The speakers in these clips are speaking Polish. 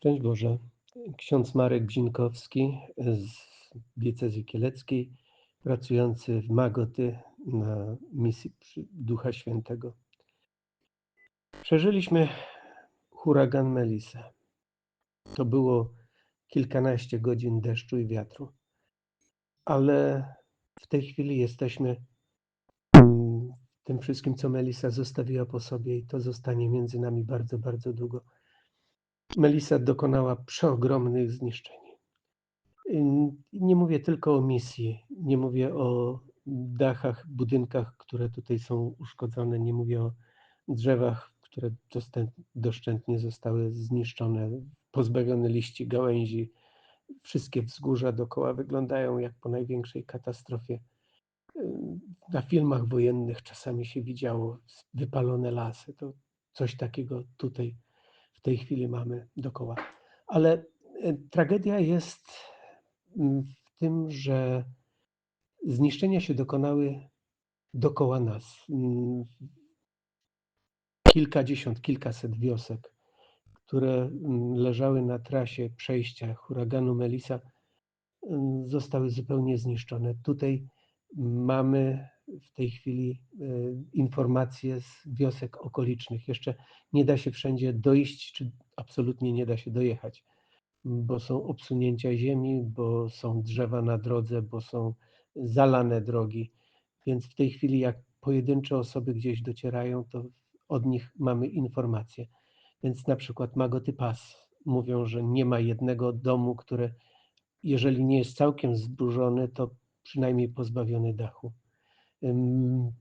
Szczęść Boże. Ksiądz Marek Bzinkowski z diecezji kieleckiej, pracujący w Magoty na misji Ducha Świętego. Przeżyliśmy huragan Melisa. To było kilkanaście godzin deszczu i wiatru. Ale w tej chwili jesteśmy mm, tym wszystkim, co Melisa zostawiła po sobie i to zostanie między nami bardzo, bardzo długo. Melisa dokonała przeogromnych zniszczeń. Nie mówię tylko o misji, nie mówię o dachach, budynkach, które tutaj są uszkodzone, nie mówię o drzewach, które doszczętnie zostały zniszczone, pozbawione liści, gałęzi. Wszystkie wzgórza dookoła wyglądają jak po największej katastrofie. Na filmach wojennych czasami się widziało wypalone lasy. To coś takiego tutaj w tej chwili mamy dokoła. Ale e, tragedia jest mm, w tym, że zniszczenia się dokonały dokoła nas. Mm, kilkadziesiąt, kilkaset wiosek, które mm, leżały na trasie przejścia huraganu Melisa, zostały zupełnie zniszczone. Tutaj mamy w tej chwili e, informacje z wiosek okolicznych. Jeszcze nie da się wszędzie dojść, czy absolutnie nie da się dojechać, bo są obsunięcia ziemi, bo są drzewa na drodze, bo są zalane drogi. Więc w tej chwili, jak pojedyncze osoby gdzieś docierają, to od nich mamy informacje. Więc na przykład Magoty Pas mówią, że nie ma jednego domu, który, jeżeli nie jest całkiem zburzony, to przynajmniej pozbawiony dachu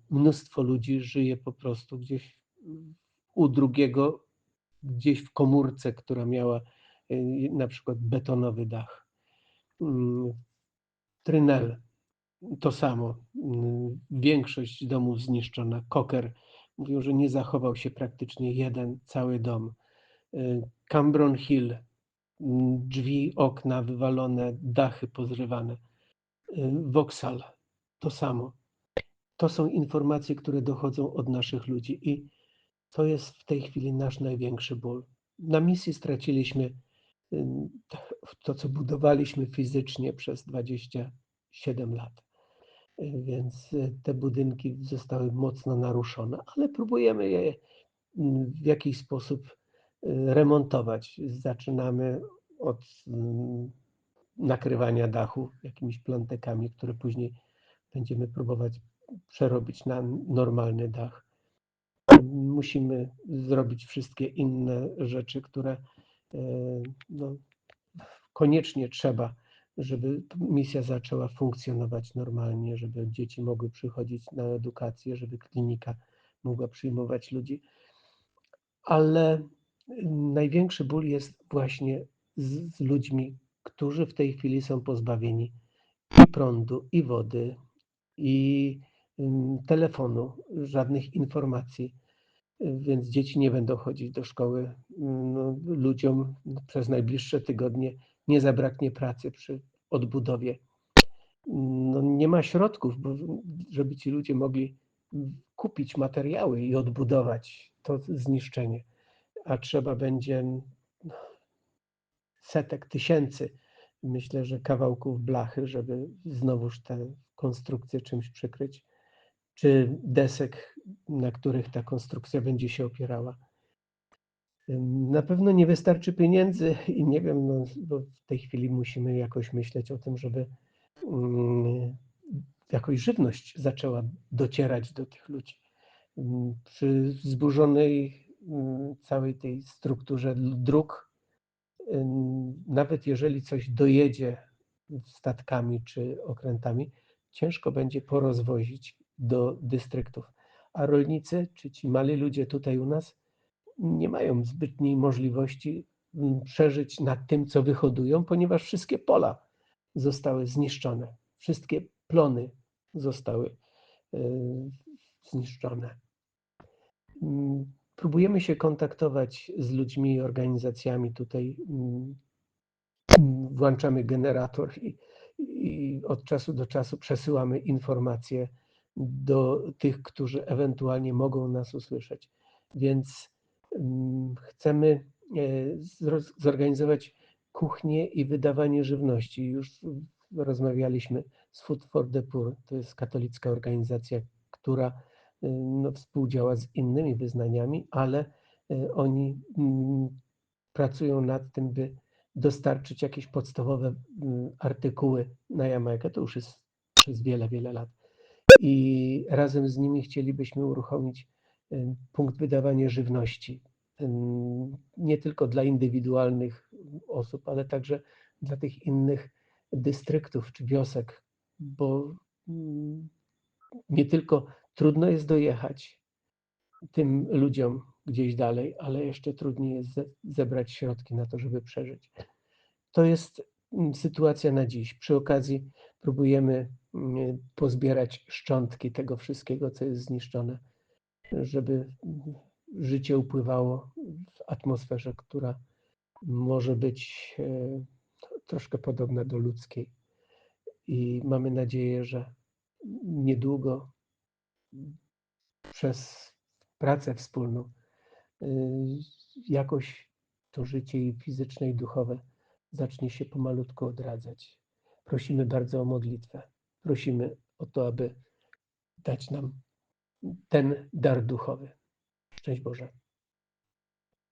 mnóstwo ludzi żyje po prostu gdzieś u drugiego, gdzieś w komórce, która miała y, na przykład betonowy dach. Trynel to samo. Większość domów zniszczona. Koker mówią, że nie zachował się praktycznie jeden cały dom. Y, Cambron Hill, drzwi, okna wywalone, dachy pozrywane. Y, Vauxhall to samo to są informacje, które dochodzą od naszych ludzi i to jest w tej chwili nasz największy ból. Na misji straciliśmy to, co budowaliśmy fizycznie przez 27 lat. Więc y, te budynki zostały mocno naruszone, ale próbujemy je w jakiś sposób y, remontować. Zaczynamy od nakrywania dachu jakimiś plantekami, które później będziemy próbować przerobić na normalny dach. Musimy zrobić wszystkie inne rzeczy, które e, no, koniecznie trzeba, żeby misja zaczęła funkcjonować normalnie, żeby dzieci mogły przychodzić na edukację, żeby klinika mogła przyjmować ludzi. Ale największy ból jest właśnie z, z ludźmi, którzy w tej chwili są pozbawieni i prądu, i wody, i telefonu, żadnych informacji, więc dzieci nie będą chodzić do szkoły. No, ludziom przez najbliższe tygodnie nie zabraknie pracy przy odbudowie. No, nie ma środków, bo, żeby ci ludzie mogli kupić materiały i odbudować to zniszczenie, a trzeba będzie no, setek tysięcy, myślę, że kawałków blachy, żeby znowuż tę konstrukcję czymś przykryć czy desek, na których ta konstrukcja będzie się opierała. Na pewno nie wystarczy pieniędzy i nie wiem, no, bo w tej chwili musimy jakoś myśleć o tym, żeby um, jakoś żywność zaczęła docierać do tych ludzi. Przy zburzonej całej tej strukturze dróg, nawet jeżeli coś dojedzie statkami czy okrętami, ciężko będzie porozwozić do dystryktów. A rolnicy, czy ci mali ludzie tutaj u nas, nie mają zbytniej możliwości mm, przeżyć nad tym, co wyhodują, ponieważ wszystkie pola zostały zniszczone, wszystkie plony zostały e, zniszczone. Mm, próbujemy się kontaktować z ludźmi i organizacjami tutaj. Mm, włączamy generator i, i od czasu do czasu przesyłamy informacje do tych, którzy ewentualnie mogą nas usłyszeć. Więc mm, chcemy zroz zorganizować kuchnię i wydawanie żywności. Już rozmawialiśmy z Food for the Poor. To jest katolicka organizacja, która no, współdziała z innymi wyznaniami, ale oni mm, pracują nad tym, by dostarczyć jakieś podstawowe mm, artykuły na Jamajkę. To już jest przez wiele, wiele lat. I razem z nimi chcielibyśmy uruchomić punkt wydawania żywności. Nie tylko dla indywidualnych osób, ale także dla tych innych dystryktów czy wiosek, bo mm, nie tylko trudno jest dojechać tym ludziom gdzieś dalej, ale jeszcze trudniej jest zebrać środki na to, żeby przeżyć. To jest mm, sytuacja na dziś. Przy okazji próbujemy mm, pozbierać szczątki tego wszystkiego, co jest zniszczone, żeby życie upływało w atmosferze, która może być e, troszkę podobna do ludzkiej. I mamy nadzieję, że niedługo przez pracę wspólną y, jakoś to życie i fizyczne i duchowe zacznie się pomalutku odradzać. Prosimy bardzo o modlitwę. Prosimy o to, aby dać nam ten dar duchowy. Szczęść Boże.